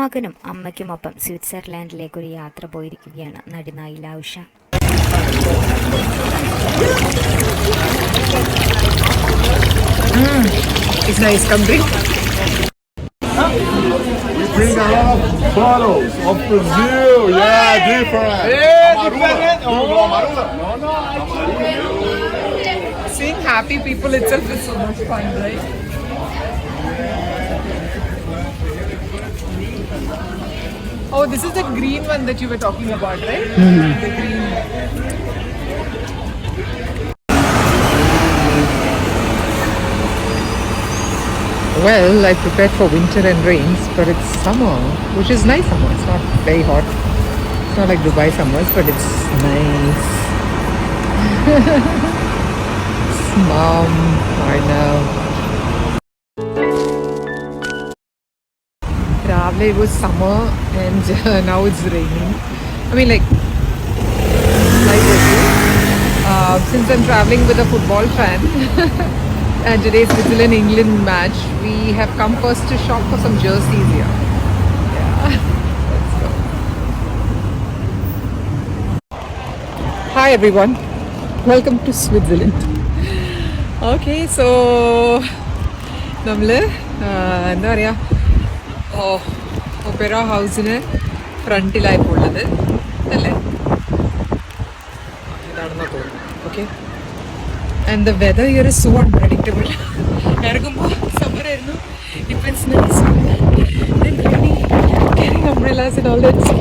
മകനും അമ്മയ്ക്കുമൊപ്പം സ്വിറ്റ്സർലാൻഡിലേക്ക് ഒരു യാത്ര പോയിരിക്കുകയാണ് നടി നായില Usha It's nice country. We bring a lot of bottles of Brazil. Yeah, different. Seeing happy people itself is so much fun, right? Oh, this is the green one that you were talking about, right? Mm-hmm. The green. Well, I prepared for winter and rains, but it's summer, which is nice summer. It's not very hot. It's not like Dubai summers, but it's nice. It's Mom, right now. Travel, it was summer and uh, now it's raining. I mean, like, like uh, since I'm traveling with a football fan and today's Switzerland England match, we have come first to shop for some jerseys here. Yeah, let's go. Hi everyone, welcome to Switzerland. Okay so നമ്മൾ എന്താ പറയുക ഓ Opera ഹൗസിന് ഫ്രണ്ടിലായപ്പോൾ ഉള്ളത് അല്ലേ okay and the weather here is so unpredictable ഇറങ്ങുമ്പോൾ summer ആയിരുന്നു. ഇപ്പം it's nice all that. Ow!